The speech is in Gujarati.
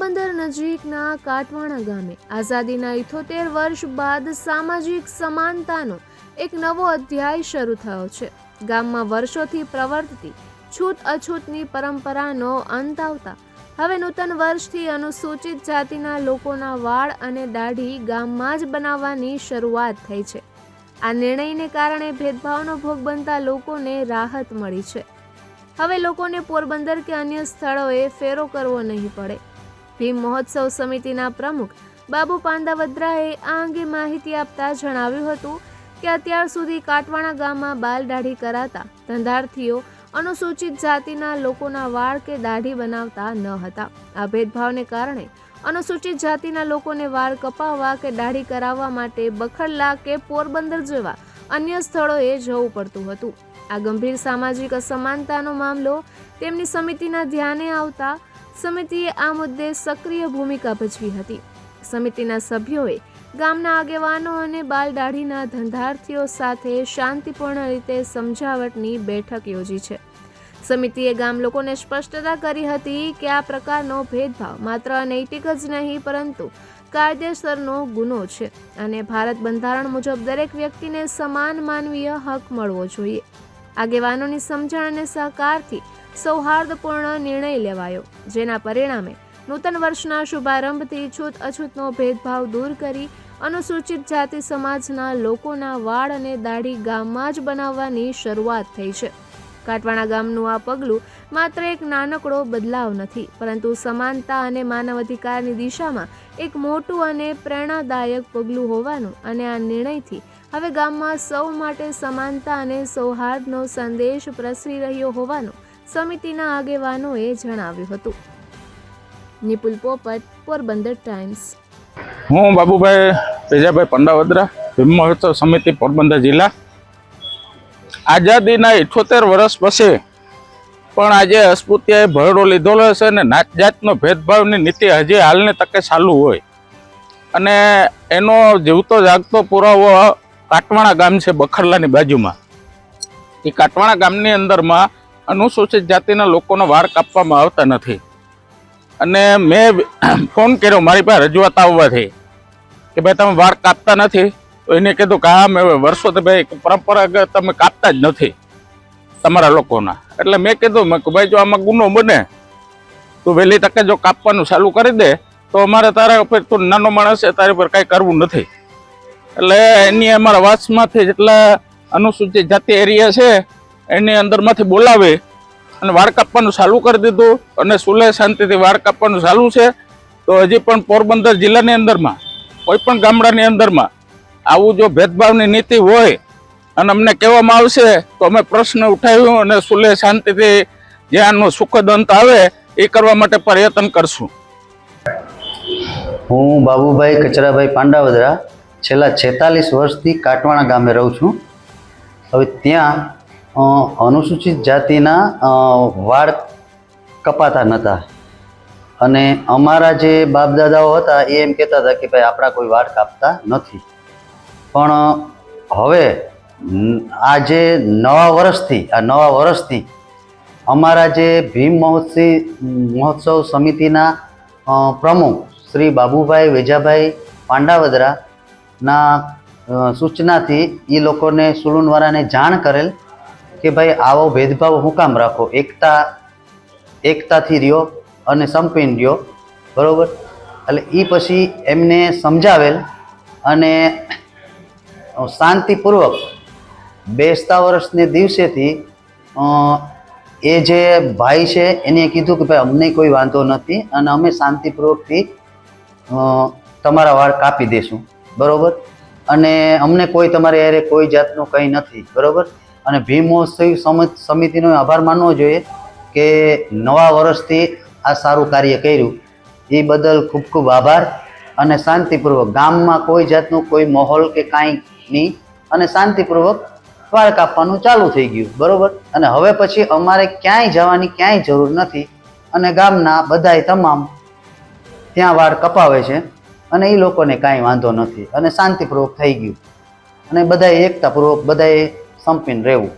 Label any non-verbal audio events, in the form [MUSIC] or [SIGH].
પોરબંદર નજીકના કાટવાણા ગામે આઝાદીના ઇથોતેર વર્ષ બાદ સામાજિક સમાનતાનો એક નવો અધ્યાય શરૂ થયો છે. ગામમાં વર્ષોથી પ્રવર્તતી છૂત અછૂતની પરંપરાનો અંત આવતા હવે નૂતન વર્ષથી અનુસૂચિત જાતિના લોકોના વાળ અને દાઢી ગામમાં જ બનાવવાની શરૂઆત થઈ છે. આ નિર્ણયને કારણે ભેદભાવનો ભોગ બનતા લોકોને રાહત મળી છે. હવે લોકોને પોરબંદર કે અન્ય સ્થળોએ ફેરો કરવો નહીં પડે. ભીમ મહોત્સવ સમિતિના પ્રમુખ બાબુ પાંદાવદ્રાએ આ અંગે માહિતી આપતા જણાવ્યું હતું કે અત્યાર સુધી કાટવાણા ગામમાં બાલ દાઢી કરાતા ધંધાર્થીઓ અનુસૂચિત જાતિના લોકોના વાળ કે દાઢી બનાવતા ન હતા. આ ભેદભાવને કારણે અનુસૂચિત જાતિના લોકોને વાળ કપાવવા કે દાઢી કરાવવા માટે બખડલા કે પોરબંદર જેવા અન્ય સ્થળોએ જવું પડતું હતું. આ ગંભીર સામાજિક અસમાનતાનો મામલો તેમની સમિતિના ધ્યાને આવતા સમિતિએ આ મુદ્દે સક્રિય ભૂમિકા ભજવી હતી. સમિતિના સભ્યોએ ગામના આગેવાનો અને બાલદાઢીના ધંધાર્થીઓ સાથે શાંતિપૂર્ણ રીતે સમજાવટની બેઠક યોજી છે. સમિતિએ ગામ લોકોને સ્પષ્ટતા કરી હતી કે આ પ્રકારનો ભેદભાવ માત્ર નૈતિક જ નહીં, પરંતુ કાયદેસરનો ગુનો છે અને ભારત બંધારણ મુજબ દરેક વ્યક્તિને સમાન માનવીય હક મળવો જોઈએ. આગેવાનોની સમજણ અને સહકારથી સૌહાર્દપૂર્ણ નિર્ણય લેવાયો, જેના પરિણામે નૂતન વર્ષના શુભારંભથી છૂત અછૂતનો ભેદભાવ દૂર કરી અનુસૂચિત જાતિ સમાજના લોકોના વાળ અને દાઢી ગામમાં જ બનાવવાની શરૂઆત થઈ છે. કાટવાણા ગામનું આ પગલું માત્ર એક નાનકડો બદલાવ નથી, પરંતુ સમાનતા અને માનવ અધિકારની દિશામાં એક મોટું અને પ્રેરણાદાયક પગલું હોવાનું અને આ નિર્ણયથી હવે ગામમાં સૌ માટે સમાનતા અને સૌહાર્દનો સંદેશ પ્રસરી રહ્યો હોવાનું સમિતિના આગેવાનોએ જણાવ્યું હતું. નિપુલ પોપટ, પોરબંદર ટાઈમ્સ. હું બાબુભાઈ તેજાભાઈ પંડાવદરા ભીમ સમિતિ, પોરબંદર જિલ્લા. આઝાદીના ઇઠોતેર વર્ષ પછી પણ આજે અસ્પૃત્યાએ ભરડો લીધેલો છે અને નાત જાતનો ભેદભાવની નીતિ હજી હાલને તકે ચાલુ હોય. અને એનો જીવતો જાગતો પુરાવો કાટવાણા ગામ છે બખરલાની બાજુમાં. એ કાટવાણા ગામની અંદરમાં અનુસૂચિત જાતિના લોકોનો વાળ કાપવામાં આવતા નથી. અને મેં [CLEARS THROAT] ફોન કર્યો મારી પાસે રજૂઆત આવવાથી કે ભાઈ તમે વાળ કાપતા નથી, તો એને કીધું કે હા, મેં વર્ષોથી ભાઈ પરંપરાગત તમે કાપતા જ નથી તમારા લોકોના. એટલે મેં કીધું કે ભાઈ જો આમાં ગુનો બને, તું વહેલી તકે જો કાપવાનું ચાલુ કરી દે, તો અમારે તારા ઉપર તું નાનો માણસ છે, તારી પર કાંઈ કરવું નથી. એટલે એની અમારા વાસમાંથી જેટલા અનુસૂચિત જાતિ એરિયા છે એની અંદરમાંથી બોલાવી અને વાળ કાપવાનું ચાલુ કરી દીધું અને સુલે શાંતિથી વાળ કાપવાનું ચાલુ છે. તો હજી પણ પોરબંદર જિલ્લાની અંદરમાં, કોઈ પણ ગામડાની અંદરમાં આવું જો ભેદભાવની નીતિ હોય અને અમને કહેવામાં આવશે, તો અમે પ્રશ્ન ઉઠાવ્યું અને સુલે શાંતિથી જે સુખદ અંત આવે એ કરવા માટે પ્રયત્ન કરશું. હું બાબુભાઈ કચરાભાઈ પાંડાવદરા છેલ્લા છેતાલીસ વર્ષથી કાટવાણા ગામે રહું છું. હવે ત્યાં અનુસૂચિત જાતિના વાળ કપાતા નહોતા અને અમારા જે બાપદાદાઓ હતા, એ એમ કહેતા હતા કે ભાઈ, આપણા કોઈ વાળ કાપતા નથી. પણ હવે આ જે નવા વર્ષથી, આ નવા વર્ષથી અમારા જે ભીમ મહોત્સવ મહોત્સવ સમિતિના પ્રમુખ શ્રી બાબુભાઈ વેજાભાઈ પાંડાવદરાના સૂચનાથી એ લોકોને સુલુનવારાને જાણ કરેલ કે ભાઈ આવો ભેદભાવ હું કામ રાખો? એકતા, એકતાથી રહ્યો અને સંપીન રહ્યો. બરોબર? એટલે એ પછી એમને સમજાવેલ અને શાંતિપૂર્વક બેસતા વર્ષને દિવસેથી એ જે ભાઈ છે એને કીધું કે ભાઈ અમને કોઈ વાંધો નથી અને અમે શાંતિપૂર્વકથી તમારા વાળ કાપી દેશું. બરોબર? અને અમને કોઈ તમારે યારે કોઈ જાતનું કંઈ નથી. બરોબર? અને ભીમ મહોત્સવ સમ- સમિતિનો આભાર માનવો જોઈએ કે નવા વર્ષથી આ સારું કાર્ય કર્યું. એ બદલ ખૂબ ખૂબ આભાર અને શાંતિપૂર્વક ગામમાં કોઈ જાતનું કોઈ માહોલ કે કાંઈ નહીં અને શાંતિપૂર્વક વાળ કાપવાનું ચાલુ થઈ ગયું, બરોબર? અને હવે પછી અમારે ક્યાંય જવાની ક્યાંય જરૂર નથી અને ગામના બધાય તમામ ત્યાં વાળ કપાવે છે અને એ લોકોને કાંઈ વાંધો નથી અને શાંતિપૂર્વક થઈ ગયું. અને બધાએ એકતાપૂર્વક બધાએ સંપીને રહેવું